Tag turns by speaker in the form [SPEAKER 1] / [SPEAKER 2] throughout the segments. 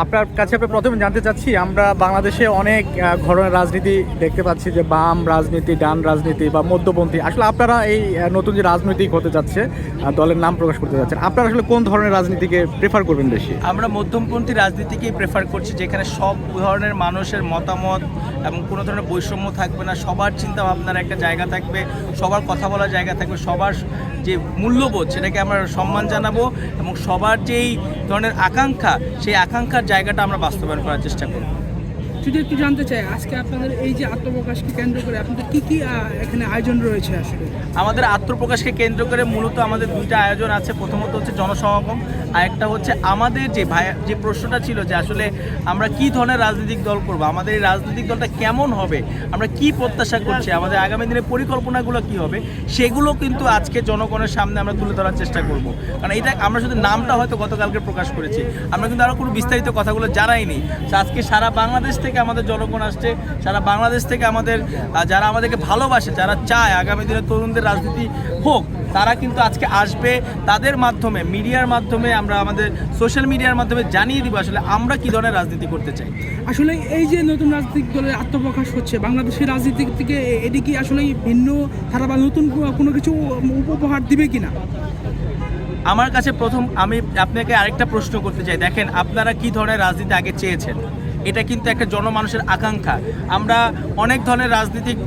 [SPEAKER 1] আপনার কাছে আমরা প্রথমে জানতে চাচ্ছি, আমরা বাংলাদেশে অনেক ধরনের রাজনীতি দেখতে পাচ্ছি যে বাম রাজনীতি, ডান রাজনীতি বা মধ্যপন্থী। আসলে আপনারা এই নতুন যে রাজনৈতিক হতে যাচ্ছে দলের নাম প্রকাশ করতে যাচ্ছেন, আপনারা আসলে কোন ধরনের রাজনীতিকে প্রেফার করবেন বেশি?
[SPEAKER 2] আমরা মধ্যমপন্থী রাজনীতিকেই প্রেফার করছি, যেখানে সব ধরনের মানুষের মতামত এবং কোনো ধরনের বৈষম্য থাকবে না, সবার চিন্তা ভাবনার একটা জায়গা থাকবে, সবার কথা বলার জায়গা থাকবে, সবার যে মূল্যবোধ সেটাকে আমরা সম্মান জানাব এবং সবার যেই ধরনের আকাঙ্ক্ষা, সেই আকাঙ্ক্ষার জায়গাটা আমরা বাস্তবায়ন করার চেষ্টা করব।
[SPEAKER 3] যদি একটু জানতে চাই, আজকে আপনাদের এই যে আত্মপ্রকাশকে কেন্দ্র করে আপনাদের কি কি এখানে আয়োজন রয়েছে আসলে?
[SPEAKER 2] আমাদের আত্মপ্রকাশকে কেন্দ্র করে মূলত আমাদের দুইটা আয়োজন আছে। প্রথমত হচ্ছে জনসমাগম, আর একটা হচ্ছে আমাদের যে ভাই, যে প্রশ্নটা ছিল যে আসলে আমরা কি ধরনের রাজনৈতিক দল করব, আমাদের এই রাজনৈতিক দলটা কেমন হবে, আমরা কি প্রত্যাশা করছি, আমাদের আগামী দিনের পরিকল্পনাগুলো কি হবে, সেগুলো কিন্তু আজকে জনগণের সামনে আমরা তুলে ধরার চেষ্টা করব। কারণ এটা আমরা শুধু নামটা হয়তো গতকালকে প্রকাশ করেছি, আমরা কিন্তু আরও কোনো বিস্তারিত কথাগুলো জানাইনি। আজকে সারা বাংলাদেশ থেকে আমাদের জনগণ আসছে সারা বাংলাদেশ থেকে আমাদের যারা আমাদেরকে ভালোবাসে যারা চায় আগামী দিনে তরুণদের রাজনীতি হোক তারা কিন্তু আজকে আসবে। তাদের মাধ্যমে মিডিয়ার মাধ্যমে আমরা আমাদের সোশ্যাল মিডিয়ার মাধ্যমে জানিয়ে দিব আসলে আমরা কি ধরনের রাজনীতি করতে চাই।
[SPEAKER 3] আসলে এই যে নতুন রাজনৈতিক দলের আত্মপ্রকাশ হচ্ছে বাংলাদেশের রাজনীতি থেকে এটি কি আসলে ভিন্ন ধারা বা নতুন কোনো কিছু উপহার দিবে কিনা?
[SPEAKER 2] আমার কাছে প্রথম আমি আপনাকে আরেকটা প্রশ্ন করতে চাই। দেখেন আপনারা কি ধরনের রাজনীতি আগে চেয়েছেন? এটা কিন্তু একটা জনমানুষের আকাঙ্ক্ষা। আমরা অনেক ধরনের রাজনৈতিক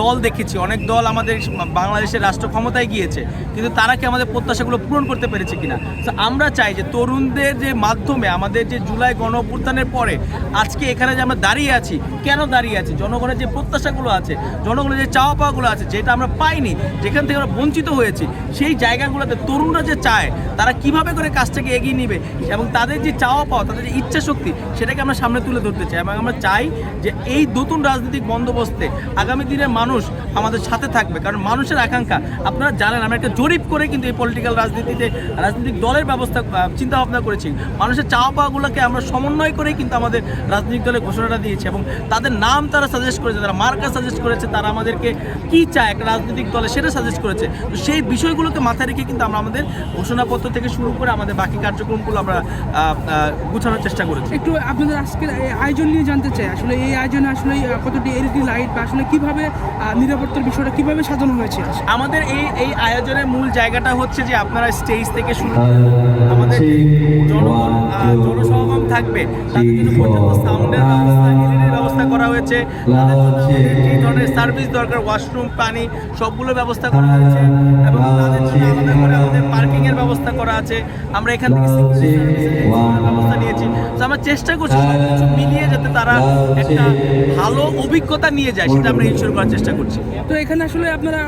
[SPEAKER 2] দল দেখেছি, অনেক দল আমাদের বাংলাদেশের রাষ্ট্র ক্ষমতায় গিয়েছে, কিন্তু তারা কি আমাদের প্রত্যাশাগুলো পূরণ করতে পেরেছে কিনা? তো আমরা চাই যে তরুণদের যে মাধ্যমে, আমাদের যে জুলাই গণ পরে আজকে এখানে যে আমরা দাঁড়িয়ে আছি, কেন দাঁড়িয়ে আছি? জনগণের যে প্রত্যাশাগুলো আছে, জনগণের যে চাওয়া পাওয়াগুলো আছে, যেটা আমরা পাইনি, যেখান থেকে আমরা বঞ্চিত হয়েছি, সেই জায়গাগুলোতে তরুণরা যে চায়, তারা কীভাবে করে কাজটাকে এগিয়ে নিবে এবং তাদের যে চাওয়া পাওয়া, তাদের যে ইচ্ছা শক্তি, সেটাকে আমরা সামনে তুলে ধরতে চাই এবং আমরা চাই যে এই নতুন রাজনৈতিক বন্দোবস্তে আগামী দিনের মানুষ আমাদের সাথে থাকবে। কারণ মানুষের আকাঙ্ক্ষা, আপনারা জানেন, আমরা একটা জরিপ করে কিন্তু এই পলিটিক্যাল রাজনীতিতে, রাজনৈতিক দলের ব্যবস্থা চিন্তা ভাবনা করেছি। মানুষের চাওয়া পাওয়াগুলোকে আমরা সমন্বয় করেই কিন্তু আমাদের রাজনৈতিক দলের ঘোষণাটা দিয়েছে এবং তাদের নাম তারা সাজেস্ট করেছে, তারা মার্কা সাজেস্ট করেছে, তারা আমাদেরকে কি চায়, একটা রাজনৈতিক দলে সেটা সাজেস্ট করেছে। তো সেই বিষয়গুলোকে মাথায় রেখে কিন্তু আমরা আমাদের ঘোষণাপত্র থেকে শুরু করে আমাদের বাকি কার্যক্রমগুলো আমরা গুছানোর চেষ্টা করেছি।
[SPEAKER 3] একটু আপনাদের আজকের আয়োজন নিয়ে জানতে চাই। আসলে এই আয়োজনে আসলে কতটি এলইডি লাইট বা আসলে কীভাবে নিরাপত্তার বিষয়টা কীভাবে সাজানো হয়েছে?
[SPEAKER 2] আমাদের এই এই আয়োজনের মূল জায়গাটা হচ্ছে যে আপনারা স্টেজ থেকে শুরু আমাদের জনগণ জনসমাগম থাকবে। তাদের জন্য সাউন্ডের ব্যবস্থা করা হয়েছে। যে ধরনের সার্ভিস দরকার ওয়াশরুম পানি, সবগুলো ব্যবস্থা করা হয়েছে। এবং তাদের জন্য আলাদা করে আমাদের পার্কিং এর ব্যবস্থা করা আছে। আমরা এখান থেকে ব্যবস্থা নিয়েছি। তো আমরা চেষ্টা করছি মিলিয়ে যাতে তারা একটা ভালো অভিজ্ঞতা নিয়ে যায়, সেটা আমরা ইনশোর করার চেষ্টা করছি।
[SPEAKER 3] তো এখানে আসলে আপনারা